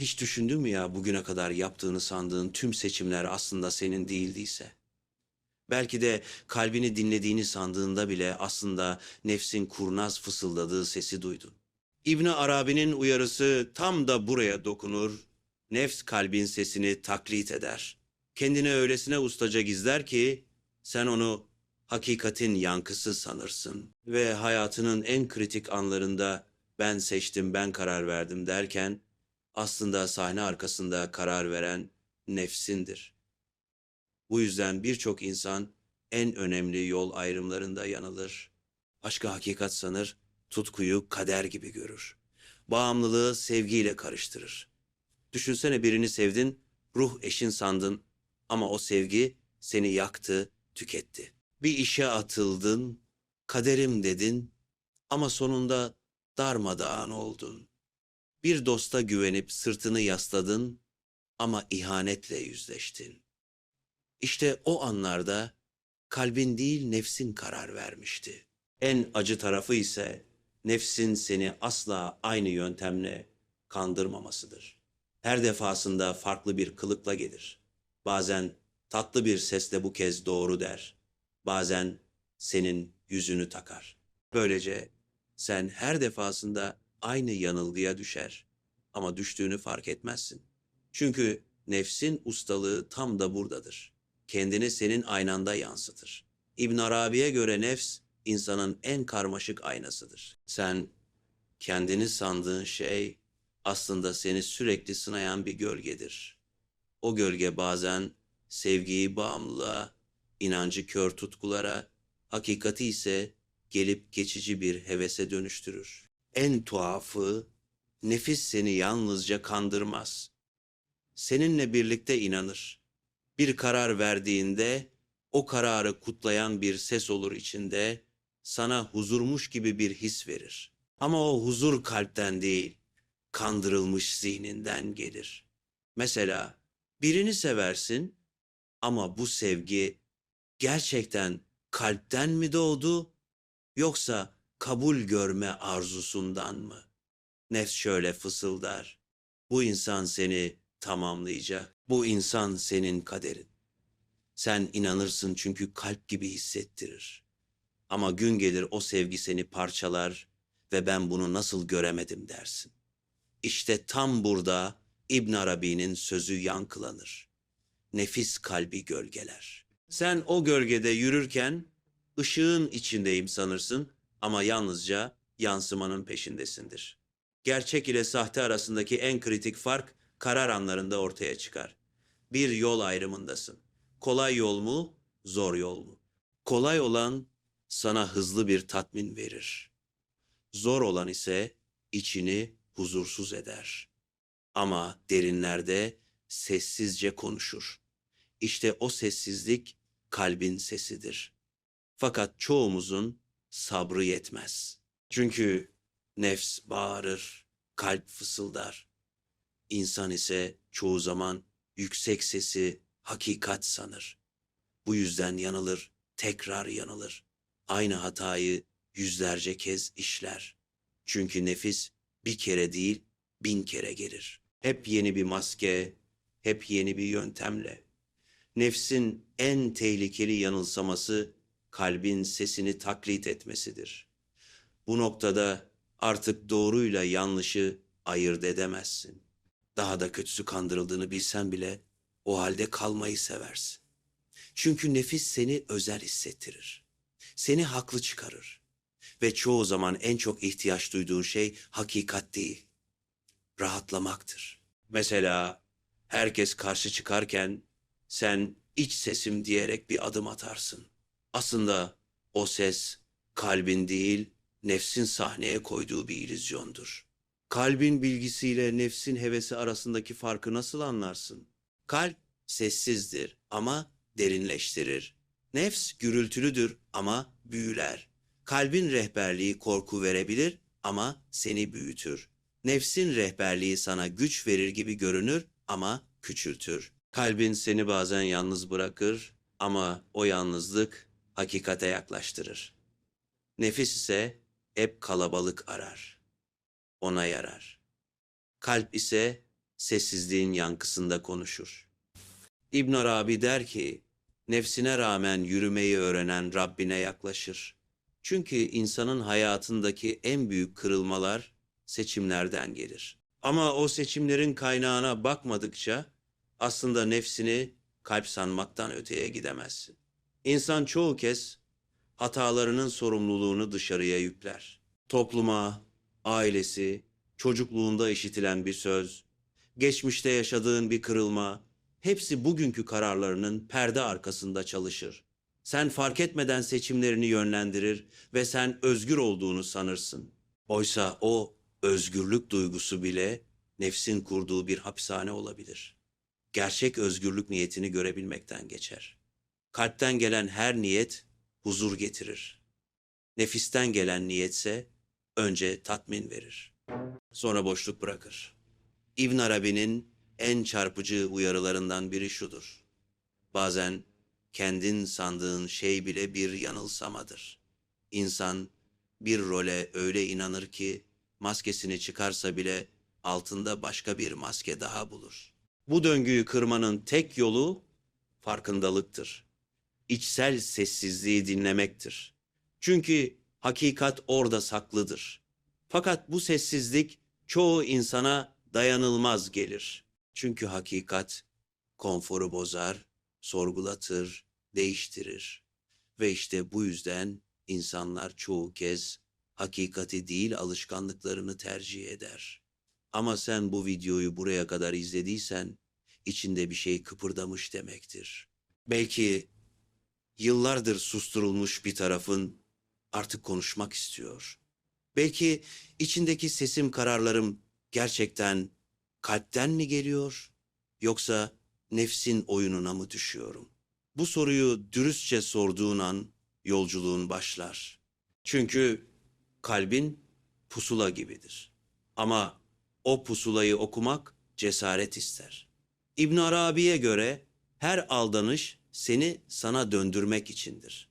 Hiç düşündün mü ya bugüne kadar yaptığını sandığın tüm seçimler aslında senin değildiyse? Belki de kalbini dinlediğini sandığında bile aslında nefsin kurnaz fısıldadığı sesi duydun. İbn Arabi'nin uyarısı tam da buraya dokunur. Nefs kalbin sesini taklit eder. Kendini öylesine ustaca gizler ki sen onu hakikatin yankısı sanırsın ve hayatının en kritik anlarında ben seçtim, ben karar verdim derken aslında sahne arkasında karar veren nefsindir. Bu yüzden birçok insan en önemli yol ayrımlarında yanılır. Aşkı hakikat sanır, tutkuyu kader gibi görür. Bağımlılığı sevgiyle karıştırır. Düşünsene birini sevdin, ruh eşin sandın ama o sevgi seni yaktı, tüketti. Bir işe atıldın, kaderim dedin ama sonunda darmadağın oldun. Bir dosta güvenip sırtını yasladın ama ihanetle yüzleştin. İşte o anlarda kalbin değil nefsin karar vermişti. En acı tarafı ise nefsin seni asla aynı yöntemle kandırmamasıdır. Her defasında farklı bir kılıkla gelir. Bazen tatlı bir sesle bu kez doğru der. Bazen senin yüzünü takar. Böylece sen her defasında aynı yanılgıya düşer ama düştüğünü fark etmezsin. Çünkü nefsin ustalığı tam da buradadır. Kendini senin aynanda yansıtır. İbn Arabi'ye göre nefs insanın en karmaşık aynasıdır. Sen kendini sandığın şey aslında seni sürekli sınayan bir gölgedir. O gölge bazen sevgiyi bağımlılığa, inancı kör tutkulara, hakikati ise gelip geçici bir hevese dönüştürür. En tuhafı, nefis seni yalnızca kandırmaz. Seninle birlikte inanır. Bir karar verdiğinde o kararı kutlayan bir ses olur içinde, sana huzurmuş gibi bir his verir. Ama o huzur kalpten değil, kandırılmış zihninden gelir. Mesela birini seversin ama bu sevgi gerçekten kalpten mi doğdu yoksa kabul görme arzusundan mı? Nefs şöyle fısıldar. Bu insan seni tamamlayacak. Bu insan senin kaderin. Sen inanırsın çünkü kalp gibi hissettirir. Ama gün gelir o sevgi seni parçalar ve ben bunu nasıl göremedim dersin. İşte tam burada İbn Arabi'nin sözü yankılanır. Nefis kalbi gölgeler. Sen o gölgede yürürken ışığın içindeyim sanırsın ama yalnızca yansımanın peşindesindir. Gerçek ile sahte arasındaki en kritik fark karar anlarında ortaya çıkar. Bir yol ayrımındasın. Kolay yol mu, zor yol mu? Kolay olan sana hızlı bir tatmin verir. Zor olan ise içini huzursuz eder. Ama derinlerde sessizce konuşur. İşte o sessizlik kalbin sesidir. Fakat çoğumuzun sabrı yetmez. Çünkü nefs bağırır, kalp fısıldar. İnsan ise çoğu zaman yüksek sesi hakikat sanır. Bu yüzden yanılır, tekrar yanılır. Aynı hatayı yüzlerce kez işler. Çünkü nefis bir kere değil bin kere gelir. Hep yeni bir maske, hep yeni bir yöntemle. Nefsin en tehlikeli yanılsaması kalbin sesini taklit etmesidir. Bu noktada artık doğruyla yanlışı ayırt edemezsin. Daha da kötüsü kandırıldığını bilsen bile o halde kalmayı seversin. Çünkü nefis seni özel hissettirir. Seni haklı çıkarır. Ve çoğu zaman en çok ihtiyaç duyduğun şey hakikat değil, rahatlamaktır. Mesela herkes karşı çıkarken sen iç sesim diyerek bir adım atarsın. Aslında o ses kalbin değil, nefsin sahneye koyduğu bir illüzyondur. Kalbin bilgisiyle nefsin hevesi arasındaki farkı nasıl anlarsın? Kalp sessizdir ama derinleştirir. Nefs gürültülüdür ama büyüler. Kalbin rehberliği korku verebilir ama seni büyütür. Nefsin rehberliği sana güç verir gibi görünür ama küçültür. Kalbin seni bazen yalnız bırakır ama o yalnızlık hakikate yaklaştırır. Nefis ise hep kalabalık arar. Ona yarar. Kalp ise sessizliğin yankısında konuşur. İbn Arabi der ki, nefsine rağmen yürümeyi öğrenen Rabbine yaklaşır. Çünkü insanın hayatındaki en büyük kırılmalar seçimlerden gelir. Ama o seçimlerin kaynağına bakmadıkça aslında nefsini kalp sanmaktan öteye gidemezsin. İnsan çoğu kez hatalarının sorumluluğunu dışarıya yükler. Topluma, ailesi, çocukluğunda işitilen bir söz, geçmişte yaşadığın bir kırılma, hepsi bugünkü kararlarının perde arkasında çalışır. Sen fark etmeden seçimlerini yönlendirir ve sen özgür olduğunu sanırsın. Oysa o özgürlük duygusu bile nefsin kurduğu bir hapishane olabilir. Gerçek özgürlük niyetini görebilmekten geçer. Kalpten gelen her niyet huzur getirir. Nefisten gelen niyetse önce tatmin verir. Sonra boşluk bırakır. İbn Arabi'nin en çarpıcı uyarılarından biri şudur. Bazen kendin sandığın şey bile bir yanılsamadır. İnsan bir role öyle inanır ki maskesini çıkarsa bile altında başka bir maske daha bulur. Bu döngüyü kırmanın tek yolu farkındalıktır. İçsel sessizliği dinlemektir. Çünkü hakikat orada saklıdır. Fakat bu sessizlik çoğu insana dayanılmaz gelir. Çünkü hakikat konforu bozar, sorgulatır, değiştirir. Ve işte bu yüzden insanlar çoğu kez hakikati değil alışkanlıklarını tercih eder. Ama sen bu videoyu buraya kadar izlediysen içinde bir şey kıpırdamış demektir. Belki yıllardır susturulmuş bir tarafın artık konuşmak istiyor. Belki içindeki sesim kararlarım gerçekten kalpten mi geliyor yoksa nefsin oyununa mı düşüyorum? Bu soruyu dürüstçe sorduğun an yolculuğun başlar. Çünkü kalbin pusula gibidir. Ama o pusulayı okumak cesaret ister. İbn Arabi'ye göre her aldanış seni sana döndürmek içindir.